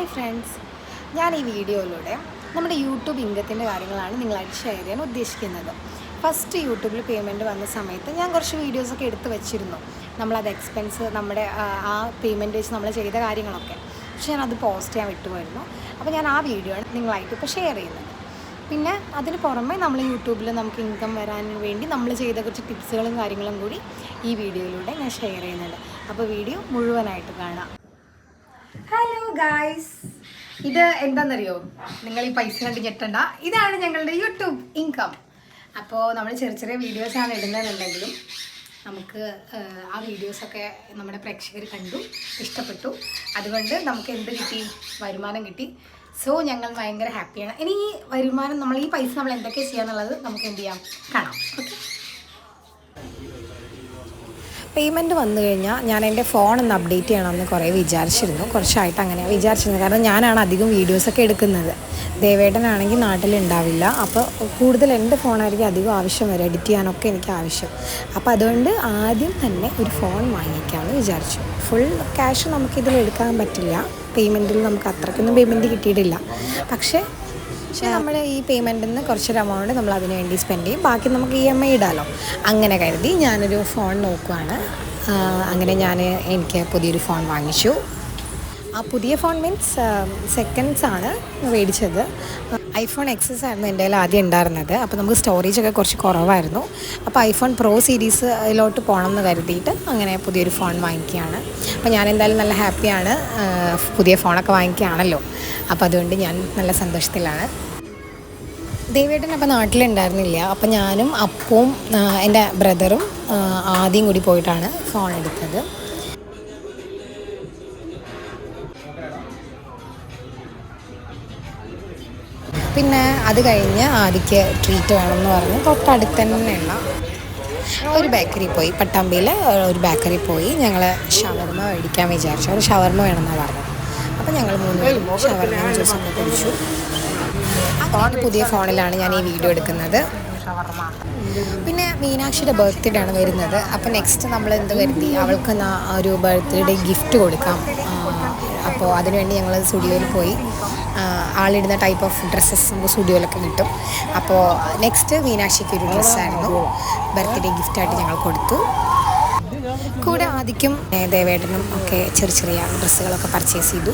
Hi friends ഞാൻ ഈ വീഡിയോയിലൂടെ നമ്മുടെ യൂട്യൂബ് ഇൻകത്തിന്റെ കാര്യങ്ങളാണ് നിങ്ങളായിട്ട് ഷെയർ ചെയ്യാൻ ഉദ്ദേശിക്കുന്നത്. ഫസ്റ്റ് യൂട്യൂബിൽ പേയ്മെന്റ് വന്ന സമയത്ത് ഞാൻ കുറച്ച് വീഡിയോസൊക്കെ എടുത്ത് വെച്ചിരുന്നു. നമ്മളത് എക്സ്പെൻസ് നമ്മുടെ ആ, പേയ്മെന്റ് വെച്ച് നമ്മൾ ചെയ്ത കാര്യങ്ങളൊക്കെ. പക്ഷെ ഞാനത് പോസ്റ്റ് ചെയ്യാൻ വിട്ടുപോയിരുന്നു. അപ്പോൾ ഞാൻ ആ വീഡിയോ ആണ് നിങ്ങളായിട്ട് ഇപ്പോൾ ഷെയർ ചെയ്യുന്നത്. പിന്നെ അതിന് പുറമെ നമ്മൾ യൂട്യൂബിൽ നമുക്ക് ഇൻകം വരാൻ വേണ്ടി നമ്മൾ ചെയ്ത കുറച്ച് ടിപ്സുകളും കാര്യങ്ങളും കൂടി ഈ വീഡിയോയിലൂടെ ഞാൻ ഷെയർ ചെയ്യുന്നുണ്ട്. അപ്പോൾ വീഡിയോ മുഴുവനായിട്ട് കാണാം. ഗായ്സ് ഇത് എന്താണെന്നറിയോ നിങ്ങൾ ഈ പൈസ കണ്ട് ഞെട്ടണ്ട. ഇതാണ് ഞങ്ങളുടെ യൂട്യൂബ് ഇൻകം അപ്പോൾ നമ്മൾ ചെറിയ ചെറിയ വീഡിയോസാണ് ഇടുന്നതെന്നുണ്ടെങ്കിലും നമുക്ക് ആ വീഡിയോസൊക്കെ നമ്മുടെ പ്രേക്ഷകർ കണ്ടു ഇഷ്ടപ്പെട്ടു. അതുകൊണ്ട് നമുക്ക് എന്ത് കിട്ടി? വരുമാനം കിട്ടി. സോ ഞങ്ങൾ ഭയങ്കര ഹാപ്പിയാണ് ഇനി ഈ വരുമാനം നമ്മൾ ഈ പൈസ നമ്മൾ എന്തൊക്കെ ചെയ്യാന്നുള്ളത് നമുക്ക് എന്ത് ചെയ്യാം? കാണാം. ഓക്കെ പേയ്മെന്റ് വന്നു കഴിഞ്ഞാൽ ഞാൻ എന്റെ ഫോൺ ഒന്ന് അപ്ഡേറ്റ് ചെയ്യണമെന്ന് കുറേ വിചാരിച്ചിരുന്നു. കുറച്ചായിട്ട് അങ്ങനെ വിചാരിച്ചിരുന്നു കാരണം ഞാനാണ് അധികം വീഡിയോസൊക്കെ എടുക്കുന്നത്. ദേവേട്ടനാണെങ്കിൽ നാട്ടിലുണ്ടാവില്ല. അപ്പോൾ കൂടുതൽ എന്റെ ഫോണായിരിക്കും അധികം ആവശ്യം വരും എഡിറ്റ് ചെയ്യാനൊക്കെ എനിക്ക് ആവശ്യം. അപ്പോൾ അതുകൊണ്ട് ആദ്യം തന്നെ ഒരു ഫോൺ വാങ്ങിക്കാമെന്ന് വിചാരിച്ചു. ഫുൾ ക്യാഷ് നമുക്കിതിൽ എടുക്കാൻ പറ്റില്ല. പേയ്മെന്റിൽ നമുക്ക് അത്രയ്ക്കൊന്നും പേയ്മെന്റ് കിട്ടിയിട്ടില്ല. പക്ഷേ പക്ഷേ നമ്മൾ ഈ പേയ്മെന്റിൽ നിന്ന് കുറച്ചൊരു എമൗണ്ട് നമ്മൾ അതിന് വേണ്ടി സ്പെൻഡ് ചെയ്യും. ബാക്കി നമുക്ക് ഇ എം ഐ ഇടാമല്ലോ അങ്ങനെ കരുതി ഞാനൊരു ഫോൺ നോക്കുവാണ്. അങ്ങനെ ഞാൻ എനിക്ക് പുതിയൊരു ഫോൺ വാങ്ങിച്ചു. ആ പുതിയ ഫോൺ മീൻസ് സെക്കൻഡ്സ് ആണ് മേടിച്ചത്. ഐഫോൺ എക്സസ് ആയിരുന്നു എന്റെ കയ്യിൽ ആദ്യം ഉണ്ടായിരുന്നത്. അപ്പോൾ നമുക്ക് സ്റ്റോറേജ് ഒക്കെ കുറച്ച് കുറവായിരുന്നു. അപ്പോൾ ഐഫോൺ പ്രോ സീരീസിലോട്ട് പോകണം എന്ന് കരുതിയിട്ട് അങ്ങനെ പുതിയൊരു ഫോൺ വാങ്ങിക്കുകയാണ്. അപ്പോൾ ഞാൻ എന്തായാലും നല്ല ഹാപ്പിയാണ് പുതിയ ഫോണൊക്കെ വാങ്ങിക്കുകയാണല്ലോ. അപ്പോൾ അതുകൊണ്ട് ഞാൻ നല്ല സന്തോഷത്തിലാണ്. ദേവേട്ടൻ അപ്പോൾ നാട്ടിലുണ്ടായിരുന്നില്ല. അപ്പോൾ ഞാനും അപ്പവും എന്റെ ബ്രദറും ആദ്യം കൂടി പോയിട്ടാണ് ഫോൺ എടുത്തത്. പിന്നെ അത് കഴിഞ്ഞ് ആദിക്ക് ട്രീറ്റ് വേണമെന്ന് പറഞ്ഞ്. തൊട്ടടുത്ത് തന്നെയുള്ള ഒരു ബേക്കറി പോയി. പട്ടാമ്പിയിൽ ഒരു ബേക്കറി പോയി. ഞങ്ങൾ ഷവർമ മേടിക്കാൻ വിചാരിച്ചു. ഒരു ഷവർമ വേണമെന്നാണ് പറഞ്ഞത്. അപ്പോൾ ഞങ്ങൾ മൂന്ന് പേരും ഷവർമ ജ്യൂസൊക്കെ കുടിച്ചു അങ്ങനെ പുതിയ ഫോണിലാണ് ഞാൻ ഈ വീഡിയോ എടുക്കുന്നത്. പിന്നെ മീനാക്ഷിയുടെ ബർത്ത്ഡേ ആണ് വരുന്നത്. അപ്പോൾ നെക്സ്റ്റ് നമ്മൾ എന്ത് കരുതി അവൾക്ക് ഒരു ബർത്ത്ഡേ ഗിഫ്റ്റ് കൊടുക്കാം. അപ്പോൾ അതിനുവേണ്ടി ഞങ്ങൾ സ്റ്റുഡിയോയിൽ പോയി. ആളിടുന്ന ടൈപ്പ് ഓഫ് ഡ്രസ്സസ് നമുക്ക് സ്റ്റുഡിയോയിലൊക്കെ കിട്ടും. അപ്പോൾ നെക്സ്റ്റ് മീനാക്ഷിക്ക് ഒരു ഡ്രസ്സായിരുന്നു ബർത്ത്ഡേ ഗിഫ്റ്റായിട്ട് ഞങ്ങൾ കൊടുത്തു. കൂടെ ആദിക്കും ദേവേടനും ദേവേട്ടനും ഒക്കെ ചെറിയ ചെറിയ ഡ്രസ്സുകളൊക്കെ പർച്ചേസ് ചെയ്തു.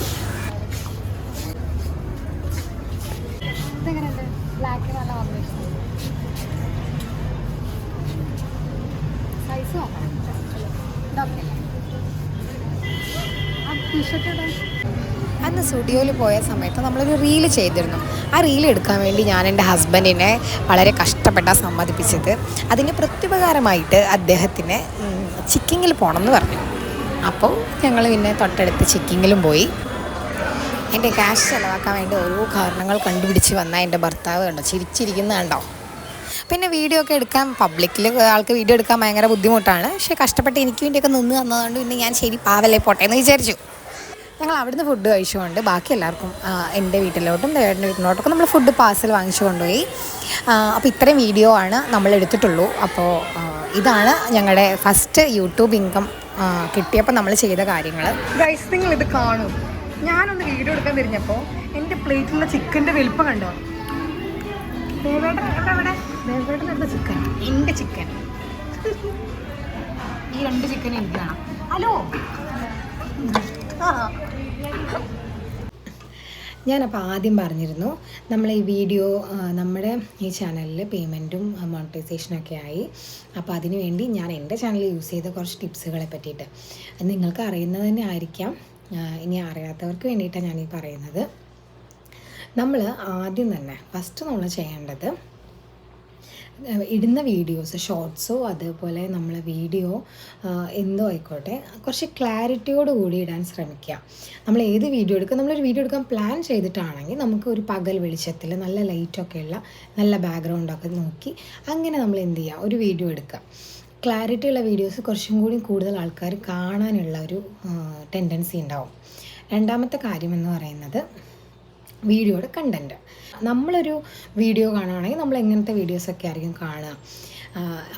സൈസ് അന്ന് സ്റ്റുഡിയോയിൽ പോയ സമയത്ത് നമ്മളൊരു റീൽ ചെയ്തിരുന്നു. ആ റീൽ എടുക്കാൻ വേണ്ടി ഞാൻ എന്റെ ഹസ്ബൻഡിനെ വളരെ കഷ്ടപ്പെട്ടാണ് സമ്മതിപ്പിച്ചത്. അതിന് പ്രത്യുപകാരമായിട്ട് അദ്ദേഹത്തിന് ചിക്കിങ്ങിൽ പോകണം എന്ന് പറഞ്ഞു. അപ്പോൾ ഞങ്ങൾ പിന്നെ തൊട്ടടുത്ത് ചിക്കിങ്ങിലും പോയി. എന്റെ ക്യാഷ് ചിലവാക്കാൻ വേണ്ടി ഓരോ കാരണങ്ങൾ കണ്ടുപിടിച്ച് വന്ന എന്റെ ഭർത്താവ് കണ്ടോ? ചിരിച്ചിരിക്കുന്ന കണ്ടോ? പിന്നെ വീഡിയോ ഒക്കെ എടുക്കാൻ പബ്ലിക്കിൽ ആൾക്ക് വീഡിയോ എടുക്കാൻ ഭയങ്കര ബുദ്ധിമുട്ടാണ്. പക്ഷേ കഷ്ടപ്പെട്ട് എനിക്ക് വേണ്ടിയൊക്കെ നിന്ന് തന്നതുകൊണ്ട് പിന്നെ ഞാൻ ശരി പാവല്ലേ പോട്ടെ എന്ന് വിചാരിച്ചു. ഞങ്ങൾ അവിടുന്ന് ഫുഡ് കഴിച്ചുകൊണ്ട് ബാക്കി എല്ലാവർക്കും എന്റെ വീട്ടിലോട്ടും ദേവേട്ടന്റെ വീട്ടിലോട്ടൊക്കെ നമ്മൾ ഫുഡ് പാർസൽ വാങ്ങിച്ചു കൊണ്ടുപോയി. അപ്പോൾ ഇത്രയും വീഡിയോ ആണ് നമ്മൾ എടുത്തിട്ടുള്ളൂ. അപ്പോൾ ഇതാണ് ഞങ്ങളുടെ ഫസ്റ്റ് യൂട്യൂബ് ഇൻകം കിട്ടിയപ്പോൾ നമ്മൾ ചെയ്ത കാര്യങ്ങൾ. ഗൈസ് നിങ്ങൾ ഇത് കാണും. ഞാനൊന്ന് വീഡിയോ എടുക്കാൻ തിരിഞ്ഞപ്പോൾ എന്റെ പ്ലേറ്റിലുള്ള ചിക്കന്റെ വലിപ്പം കണ്ടോ? ദേവേട്ടൻ ചിക്കൻ എന്റെ ചിക്കൻ ഈ രണ്ട് ചിക്കൻ എനിക്ക് ഹലോ? ഞാനപ്പോൾ ആദ്യം പറഞ്ഞിരുന്നു നമ്മൾ ഈ വീഡിയോ നമ്മുടെ ഈ ചാനലിൽ പേയ്മെന്റും മോണിറ്റൈസേഷനൊക്കെ ആയി. അപ്പോൾ അതിനുവേണ്ടി ഞാൻ എന്റെ ചാനൽ യൂസ് ചെയ്ത കുറച്ച് ടിപ്സുകളെ പറ്റിയിട്ട്. നിങ്ങൾക്ക് അറിയുന്നത് തന്നെ ആയിരിക്കാം. ഇനി അറിയാത്തവർക്ക് വേണ്ടിയിട്ടാണ് ഞാൻ ഈ പറയുന്നത്. നമ്മൾ ആദ്യം തന്നെ ഫസ്റ്റ് നമ്മൾ ചെയ്യേണ്ടത് ഇടുന്ന വീഡിയോസ് ഷോർട്സോ അതേപോലെ നമ്മൾ വീഡിയോ എന്തോ ആയിക്കോട്ടെ. കുറച്ച് ക്ലാരിറ്റിയോട് കൂടി ഇടാൻ ശ്രമിക്കുക നമ്മൾ ഏത് വീഡിയോ എടുക്കുക നമ്മളൊരു വീഡിയോ എടുക്കാൻ പ്ലാൻ ചെയ്തിട്ടാണെങ്കിൽ നമുക്ക് ഒരു പകൽ വെളിച്ചത്തിൽ നല്ല ലൈറ്റൊക്കെ ഉള്ള നല്ല ബാക്ക്ഗ്രൗണ്ടൊക്കെ നോക്കി അങ്ങനെ നമ്മൾ എന്ത് ചെയ്യുക ഒരു വീഡിയോ എടുക്കുക ക്ലാരിറ്റി ഉള്ള വീഡിയോസ് കുറച്ചും കൂടി കൂടുതൽ ആൾക്കാർ കാണാനുള്ള ഒരു ടെൻഡൻസി ഉണ്ടാവും. രണ്ടാമത്തെ കാര്യം എന്ന് പറയുന്നത് വീഡിയോയുടെ കണ്ടന്റ് നമ്മളൊരു വീഡിയോ കാണുകയാണെങ്കിൽ നമ്മൾ എങ്ങനത്തെ വീഡിയോസൊക്കെ ആയിരിക്കും കാണുക.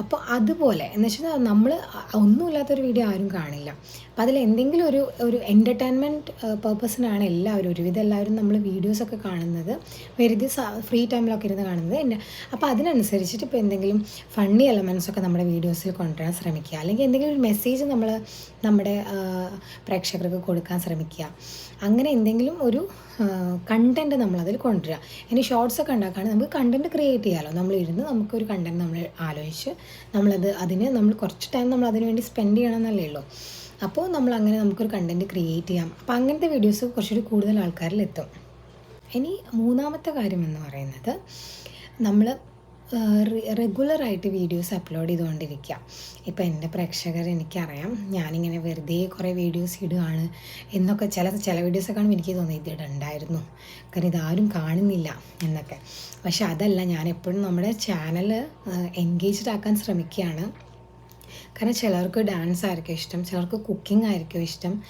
അപ്പോൾ അതുപോലെ എന്ന് വെച്ചാൽ നമ്മൾ ഒന്നുമില്ലാത്തൊരു വീഡിയോ ആരും കാണില്ല. അപ്പോൾ അതിൽ എന്തെങ്കിലും ഒരു ഒരു എന്റർടൈൻമെന്റ് പേർപ്പസിനാണ് എല്ലാവരും ഒരുവിധം എല്ലാവരും നമ്മൾ വീഡിയോസൊക്കെ കാണുന്നത്. വെറുതെ ഫ്രീ ടൈമിലൊക്കെ ഇരുന്ന് കാണുന്നത് അപ്പോൾ അതിനനുസരിച്ചിട്ട് ഇപ്പോൾ എന്തെങ്കിലും ഫണ്ണി എലമെൻസ് ഒക്കെ നമ്മുടെ വീഡിയോസിൽ കൊണ്ടുവരാൻ ശ്രമിക്കുക. അല്ലെങ്കിൽ എന്തെങ്കിലും ഒരു മെസ്സേജ് നമ്മൾ നമ്മുടെ പ്രേക്ഷകർക്ക് കൊടുക്കാൻ ശ്രമിക്കുക. അങ്ങനെ എന്തെങ്കിലും ഒരു കണ്ടന്റ് നമ്മളതിൽ കൊണ്ടുവരിക. ഇനി ഷോർട്സ് ഒക്കെ ഉണ്ടാക്കുകയാണെങ്കിൽ നമുക്ക് കണ്ടന്റ് ക്രിയേറ്റ് ചെയ്യാമല്ലോ നമ്മൾ ഇരുന്ന് നമുക്കൊരു കണ്ടന്റ് നമ്മൾ ആലോചിച്ച് നമ്മളത് അതിന് നമ്മൾ കുറച്ച് ടൈം നമ്മൾ അതിന് വേണ്ടി സ്പെൻഡ് ചെയ്യണം എന്നല്ലേ ഉള്ളൂ. അപ്പോൾ നമ്മൾ അങ്ങനെ നമുക്കൊരു കണ്ടന്റ് ക്രിയേറ്റ് ചെയ്യാം. അപ്പോൾ അങ്ങനത്തെ വീഡിയോസ് കുറച്ചുകൂടി കൂടുതൽ ആൾക്കാരിൽ എത്തും. ഇനി മൂന്നാമത്തെ കാര്യം എന്ന് പറയുന്നത് നമ്മൾ റെഗുലറായിട്ട് വീഡിയോസ് അപ്ലോഡ് ചെയ്തുകൊണ്ടിരിക്കുക ഇപ്പോൾ എന്റെ പ്രേക്ഷകർ എനിക്കറിയാം. ഞാനിങ്ങനെ വെറുതെ കുറേ വീഡിയോസ് ഇടുകയാണ് എന്നൊക്കെ ചില ചില വീഡിയോസ് കാണുമ്പോൾ എനിക്ക് തോന്നി ഇത് ഇടണ്ടായിരുന്നു. കാരണം ഇതാരും കാണുന്നില്ല എന്നൊക്കെ. പക്ഷെ അതല്ല ഞാൻ എപ്പോഴും നമ്മുടെ ചാനൽ എൻഗേജ്ഡ് ആക്കാൻ ശ്രമിക്കുകയാണ്. കാരണം ചിലർക്ക് ഡാൻസ് ആയിരിക്കും ഇഷ്ടം ചിലർക്ക് കുക്കിംഗ് ആയിരിക്കും ഇഷ്ടം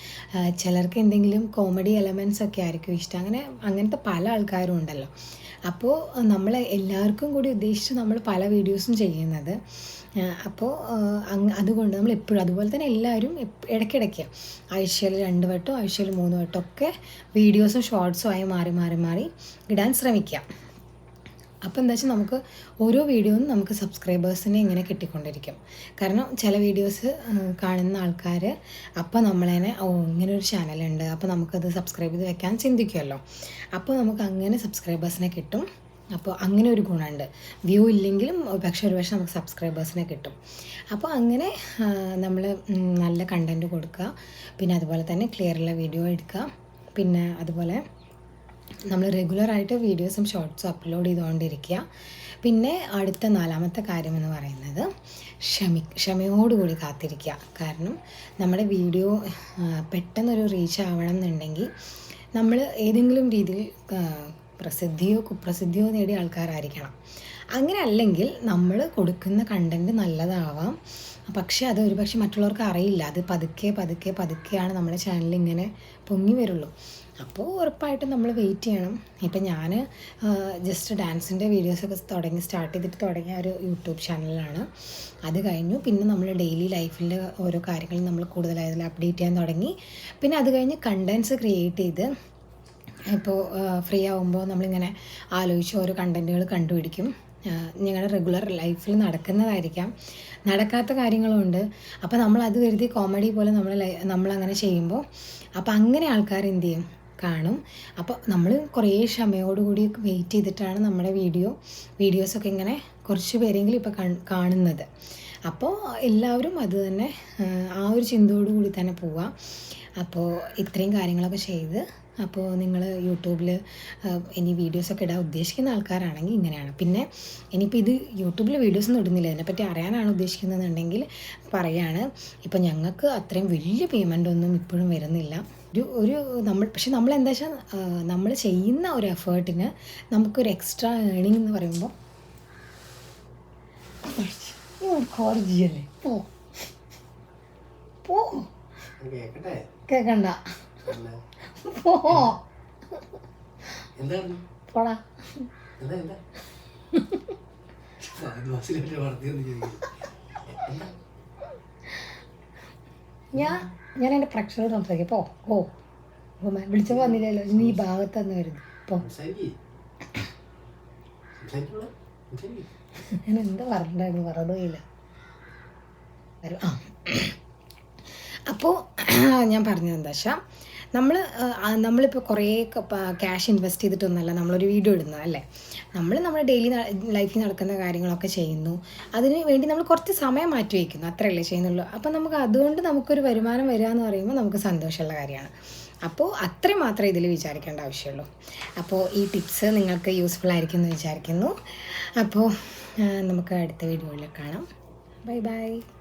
ചിലർക്ക് എന്തെങ്കിലും കോമഡി എലമെൻസ് ഒക്കെ ആയിരിക്കും ഇഷ്ടം. അങ്ങനെ അങ്ങനത്തെ പല ആൾക്കാരും ഉണ്ടല്ലോ. അപ്പോൾ നമ്മൾ എല്ലാവർക്കും കൂടി ഉദ്ദേശിച്ച് നമ്മൾ പല വീഡിയോസും ചെയ്യുന്നത്. അപ്പോൾ അതുകൊണ്ട് നമ്മൾ എപ്പോഴും അതുപോലെ തന്നെ എല്ലാവരും ഇടയ്ക്കിടയ്ക്ക് ആഴ്ചയിൽ രണ്ട് വട്ടം ആഴ്ചയിൽ മൂന്ന് വട്ടം ഒക്കെ വീഡിയോസും ഷോർട്സും ആയി മാറി മാറി മാറി ഇടാൻ ശ്രമിക്കുക അപ്പോൾ എന്താ വെച്ചാൽ നമുക്ക് ഓരോ വീഡിയോയും നമുക്ക് സബ്സ്ക്രൈബേഴ്സിനെ ഇങ്ങനെ കിട്ടിക്കൊണ്ടിരിക്കും. കാരണം ചില വീഡിയോസ് കാണുന്ന ആൾക്കാർ അപ്പോൾ നമ്മളതിനെ ഓ ഇങ്ങനെ ഒരു ചാനലുണ്ട് അപ്പോൾ നമുക്കത് സബ്സ്ക്രൈബ് ചെയ്ത് വെക്കാൻ ചിന്തിക്കുമല്ലോ അപ്പോൾ നമുക്ക് അങ്ങനെ സബ്സ്ക്രൈബേഴ്സിനെ കിട്ടും. അപ്പോൾ അങ്ങനെ ഒരു ഗുണമുണ്ട്. വ്യൂ ഇല്ലെങ്കിലും പക്ഷെ ഒരു പക്ഷേ നമുക്ക് സബ്സ്ക്രൈബേഴ്സിനെ കിട്ടും. അപ്പോൾ അങ്ങനെ നമ്മൾ നല്ല കണ്ടന്റ് കൊടുക്കുക. പിന്നെ അതുപോലെ തന്നെ ക്ലിയറുള്ള വീഡിയോ എടുക്കുക. പിന്നെ അതുപോലെ നമ്മൾ റെഗുലറായിട്ട് വീഡിയോസും ഷോർട്സും അപ്ലോഡ് ചെയ്തുകൊണ്ടിരിക്കുക. പിന്നെ അടുത്ത നാലാമത്തെ കാര്യം എന്ന് പറയുന്നത് ക്ഷമി ക്ഷമയോടുകൂടി കാത്തിരിക്കുക. കാരണം നമ്മുടെ വീഡിയോ പെട്ടെന്നൊരു റീച്ച് ആവണം എന്നുണ്ടെങ്കിൽ നമ്മൾ ഏതെങ്കിലും രീതിയിൽ പ്രസിദ്ധിയോ കുപ്രസിദ്ധിയോ നേടിയ ആൾക്കാരായിരിക്കണം. അങ്ങനെ അല്ലെങ്കിൽ നമ്മൾ കൊടുക്കുന്ന കണ്ടന്റ് നല്ലതാവാം. പക്ഷേ അത് ഒരുപക്ഷെ മറ്റുള്ളവർക്ക് അറിയില്ല. അത് പതുക്കെ പതുക്കെ പതുക്കെയാണ് നമ്മുടെ ചാനലിൽ ഇങ്ങനെ പൊങ്ങി വരുള്ളൂ. അപ്പോൾ ഉറപ്പായിട്ടും നമ്മൾ വെയിറ്റ് ചെയ്യണം. ഇപ്പം ഞാൻ ജസ്റ്റ് ഡാൻസിന്റെ വീഡിയോസൊക്കെ തുടങ്ങി സ്റ്റാർട്ട് ചെയ്തിട്ട് തുടങ്ങിയ ഒരു യൂട്യൂബ് ചാനലാണ് അത് കഴിഞ്ഞു. പിന്നെ നമ്മൾ ഡെയിലി ലൈഫിന്റെ ഓരോ കാര്യങ്ങളും നമ്മൾ കൂടുതലായതിൽ അപ്ഡേറ്റ് ചെയ്യാൻ തുടങ്ങി. പിന്നെ അത് കഴിഞ്ഞ് കണ്ടൻസ് ക്രിയേറ്റ് ചെയ്ത് ഇപ്പോൾ ഫ്രീ ആകുമ്പോൾ നമ്മളിങ്ങനെ ആലോചിച്ച് ഓരോ കണ്ടന്റുകൾ കണ്ടുപിടിക്കും. ഞങ്ങളുടെ റെഗുലർ ലൈഫിൽ നടക്കുന്നതായിരിക്കാം. നടക്കാത്ത കാര്യങ്ങളുമുണ്ട് അപ്പോൾ നമ്മൾ അത് കരുതി കോമഡി പോലെ നമ്മൾ നമ്മളങ്ങനെ ചെയ്യുമ്പോൾ അപ്പോൾ അങ്ങനെ ആൾക്കാർ എന്ത് ചെയ്യും? കാണും. അപ്പോൾ നമ്മൾ കുറേ ക്ഷമയോടുകൂടി വെയിറ്റ് ചെയ്തിട്ടാണ് നമ്മുടെ വീഡിയോ വീഡിയോസൊക്കെ ഇങ്ങനെ കുറച്ച് പേരെങ്കിലും ഇപ്പോൾ കാണുന്നത്. അപ്പോൾ എല്ലാവരും അത് തന്നെ ആ, ഒരു ചിന്തയോടു കൂടി തന്നെ പോവുക അപ്പോൾ ഇത്രയും കാര്യങ്ങളൊക്കെ ചെയ്ത് അപ്പോൾ നിങ്ങൾ യൂട്യൂബിൽ ഇനി വീഡിയോസൊക്കെ ഇടാൻ ഉദ്ദേശിക്കുന്ന ആൾക്കാരാണെങ്കിൽ ഇങ്ങനെയാണ്. പിന്നെ ഇനിയിപ്പോൾ ഇത് യൂട്യൂബിൽ വീഡിയോസ് ഒന്നും ഇടുന്നില്ല. ഇതിനെപ്പറ്റി അറിയാനാണ് ഉദ്ദേശിക്കുന്നതെന്നുണ്ടെങ്കിൽ പറയാണ് ഇപ്പോൾ ഞങ്ങൾക്ക് അത്രയും വലിയ പേയ്മെന്റ് ഒന്നും ഇപ്പോഴും വരുന്നില്ല. ഒരു ഒരു നമ്മൾ പക്ഷെ നമ്മൾ എന്താ വെച്ചാൽ നമ്മൾ ചെയ്യുന്ന ഒരു എഫേർട്ടിന് നമുക്കൊരു എക്സ്ട്രാ ഏണിംഗ് എന്ന് പറയുമ്പോൾ കോർജിയല്ലേ പോ. പോ. കേക്കട്ടെ? കേക്കണ്ട. പോ. എന്താണ്? പോടാ. എന്താ എന്താ? ഞാൻ ഞാൻ എന്റെ പ്രേക്ഷകരോട് സംസാരിക്കാം. പോ ഓ ഓ വിളിച്ചപ്പോൾ വന്നില്ലല്ലോ. നീ ഈ ഭാഗത്ത് തന്നെ വരുന്നു. പോ. ഞാൻ എന്താ പറഞ്ഞിട്ടുണ്ടായിരുന്നു പറഞ്ഞില്ല വരും. ആ. അപ്പോൾ ഞാൻ പറഞ്ഞത് എന്താ വെച്ചാൽ നമ്മൾ നമ്മളിപ്പോൾ കുറേ ക്യാഷ് ഇൻവെസ്റ്റ് ചെയ്തിട്ടൊന്നുമല്ല നമ്മളൊരു വീഡിയോ ഇടുന്നത് അല്ലേ? നമ്മൾ നമ്മുടെ ഡെയിലി ലൈഫിൽ നടക്കുന്ന കാര്യങ്ങളൊക്കെ ചെയ്യുന്നു. അതിന് വേണ്ടി നമ്മൾ കുറച്ച് സമയം മാറ്റി വയ്ക്കുന്നു. അത്രയല്ലേ ചെയ്യുന്നുള്ളൂ. അപ്പോൾ നമുക്ക് അതുകൊണ്ട് നമുക്കൊരു വരുമാനം വരിക എന്ന് പറയുമ്പോൾ നമുക്ക് സന്തോഷമുള്ള കാര്യമാണ്. അപ്പോൾ അത്രയും മാത്രമേ ഇതിൽ വിചാരിക്കേണ്ട ആവശ്യമുള്ളൂ. അപ്പോൾ ഈ ടിപ്സ് നിങ്ങൾക്ക് യൂസ്ഫുൾ ആയിരിക്കും എന്ന് വിചാരിക്കുന്നു. അപ്പോൾ നമുക്ക് അടുത്ത വീഡിയോയിൽ കാണാം. Bye bye